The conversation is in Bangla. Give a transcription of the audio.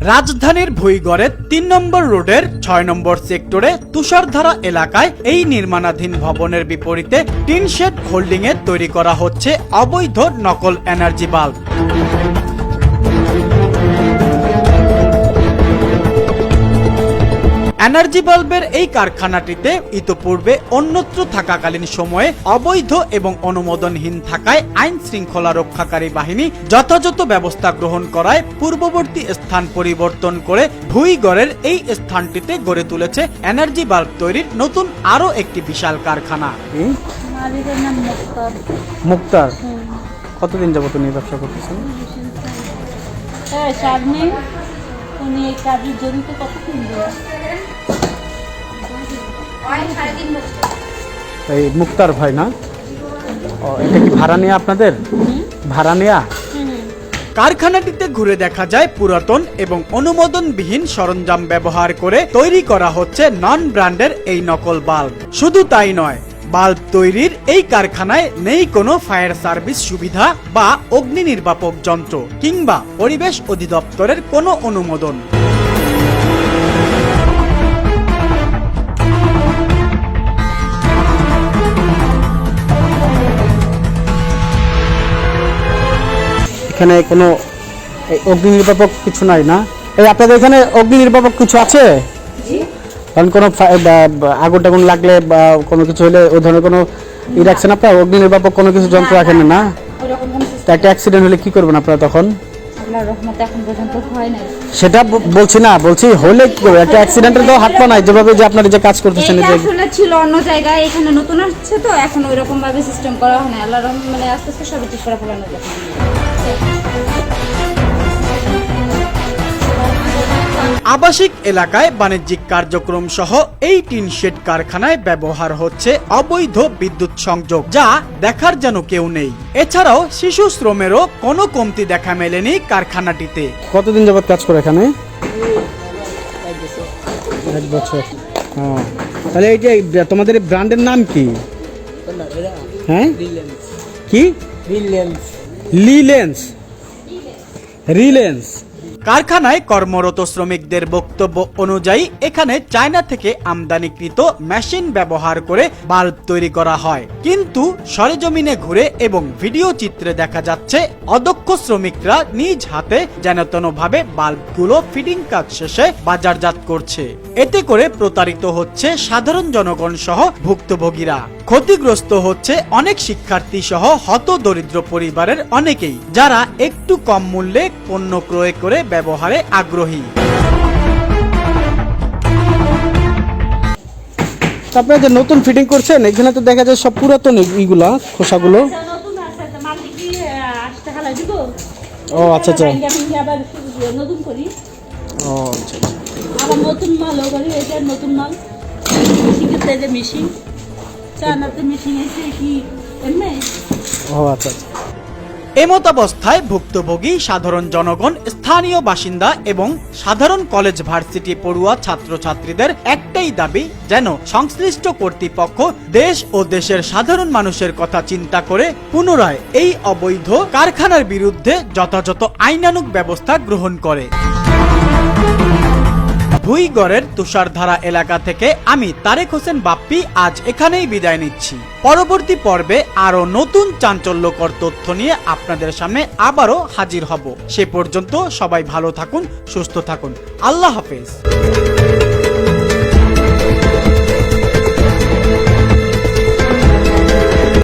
রাজধানীর ভুইগড়ের তিন নম্বর রোডের ছয় নম্বর সেক্টরে তুষারধারা এলাকায় এই নির্মাণাধীন ভবনের বিপরীতে টিনশেড হোল্ডিং হোল্ডিংয়ে তৈরি করা হচ্ছে অবৈধ নকল এনার্জি বাল্ব। এনার্জি বাল্বের এই কারখানাটিতে ইতোপূর্বে অন্যত্র থাকাকালীন সময়ে অবৈধ এবং অনুমোদনহীন থাকায় আইন শৃঙ্খলা রক্ষাকারী বাহিনী যথাযথ ব্যবস্থা গ্রহণ করায় পূর্ববর্তী স্থান পরিবর্তন করে ভুইগড়ের এই স্থানটিতে গড়ে তুলেছে এনার্জি বাল্ব তৈরির নতুন আরও একটি বিশাল কারখানা। মুক্তার। কতদিন যাবত উনি ব্যবসা করতেছেন? উনি এই কাজে জড়িত কতদিন ধরে? এই মুক্তার ভাই না? ও, এটা কি ভাড়া নেয়া আপনাদের? ভাড়া নেয়া? কারখানাটিতে ঘুরে দেখা যায় পুরাতন এবং অনুমোদনবিহীন সরঞ্জাম ব্যবহার করে তৈরি করা হচ্ছে নন ব্র্যান্ডের এই নকল বাল্ব। শুধু তাই নয় বাল্ব তৈরির এই কারখানায় নেই কোনো ফায়ার সার্ভিস সুবিধা বা অগ্নি নির্বাপক যন্ত্র কিংবা পরিবেশ অধিদপ্তরের কোনো অনুমোদন। এখানে কোনো অগ্নি নির্বাপক কিছু নাই না? এই আপনাদের এখানে অগ্নি নির্বাপক কিছু আছে? কারণ কোনো আগুন টাগুন লাগলে বা কোনো কিছু হলে ওই ধরনের কোনো ই রাখছেন আপনার অগ্নি নির্বাপক কোনো কিছু যন্ত্র রাখেন না, তা একটা অ্যাক্সিডেন্ট হলে কি করবেন আপনারা তখন? সেটা বলছি না বলছি হলে কি করবে একটা অ্যাক্সিডেন্টের তো হাত পা নাই যেভাবে যে আপনারা যে কাজ করতেছেন এটা আসলে ছিল অন্য জায়গায় এখানে নতুন আসছে তো এখন ওই রকম ভাবে সিস্টেম করা হয় না মানে আস্তে আস্তে সব ঠিক করে ফেলানো যাবে আবাসিক এলাকায় বাণিজ্যিক কার্যক্রম সহ এই টিন শেড কারখানায় ব্যবহার হচ্ছে অবৈধ বিদ্যুৎ সংযোগ যা দেখার যেন কেউ নেই। এছাড়াও শিশু শ্রমেরও কোনো কমতি দেখা মেলেনি কারখানাটিতে। কতদিন যাবত কাজ করে এখানে? এক বছর। তাহলে এই যে তোমাদের এই ব্র্যান্ডের নাম কি? হ্যাঁ? কি? রিলেন্স লিলেন্স রিলেন্স কারখানায় কর্মরত শ্রমিকদের বক্তব্য অনুযায়ী এখানে চায়না থেকে আমদানিকৃত মেশিন ব্যবহার করে বাল্ব তৈরি করা হয়। কিন্তু সরেজমিনে ঘুরে এবং ভিডিও চিত্রে দেখা যাচ্ছে, অদক্ষ শ্রমিকরা নিজ হাতে যেনতেনভাবে বাল্বগুলো ফিটিং কাজ শেষে বাজারজাত করছে। এতে করে প্রতারিত হচ্ছে সাধারণ জনগণ সহ ভুক্তভোগীরা। ক্ষতিগ্রস্ত হচ্ছে অনেক শিক্ষার্থী সহ হত দরিদ্র পরিবারের অনেকেই, যারা একটু কম মূল্যে পণ্য ক্রয় করে ব্যবহারে আগ্রহী। তারপরে যে নতুন ফিটিং করছেন এখানে তো দেখা যায় সব পুরাতন এইগুলা খোসাগুলো। আসতে হালাই দিব। ও আচ্ছা আচ্ছা। ভাঙ্গা ভাঙ্গা আবার নতুন করি। ও আচ্ছা আচ্ছা। আবার নতুন করি এটা নতুন মাল। মেশিন যে মেশিন চানাতে মেশিন এসে কি এমনি? ও আচ্ছা আচ্ছা। এমতাবস্থায় ভুক্তভোগী, সাধারণ জনগণ, স্থানীয় বাসিন্দা এবং সাধারণ কলেজ ভার্সিটি পড়ুয়া ছাত্রছাত্রীদের একটাই দাবি, যেন সংশ্লিষ্ট কর্তৃপক্ষ দেশ ও দেশের সাধারণ মানুষের কথা চিন্তা করে পুনরায় এই অবৈধ কারখানার বিরুদ্ধে যথাযথ আইনানুক ব্যবস্থা গ্রহণ করে। ভুইগড়ের তুষারধারা এলাকা থেকে আমি তারেক হোসেন বাপ্পি আজ এখানেই বিদায় নিচ্ছি। পরবর্তী পর্বে আরও নতুন চাঞ্চল্যকর তথ্য নিয়ে আপনাদের সামনে আবারও হাজির হব। সে পর্যন্ত সবাই ভালো থাকুন, সুস্থ থাকুন। আল্লাহ হাফেজ।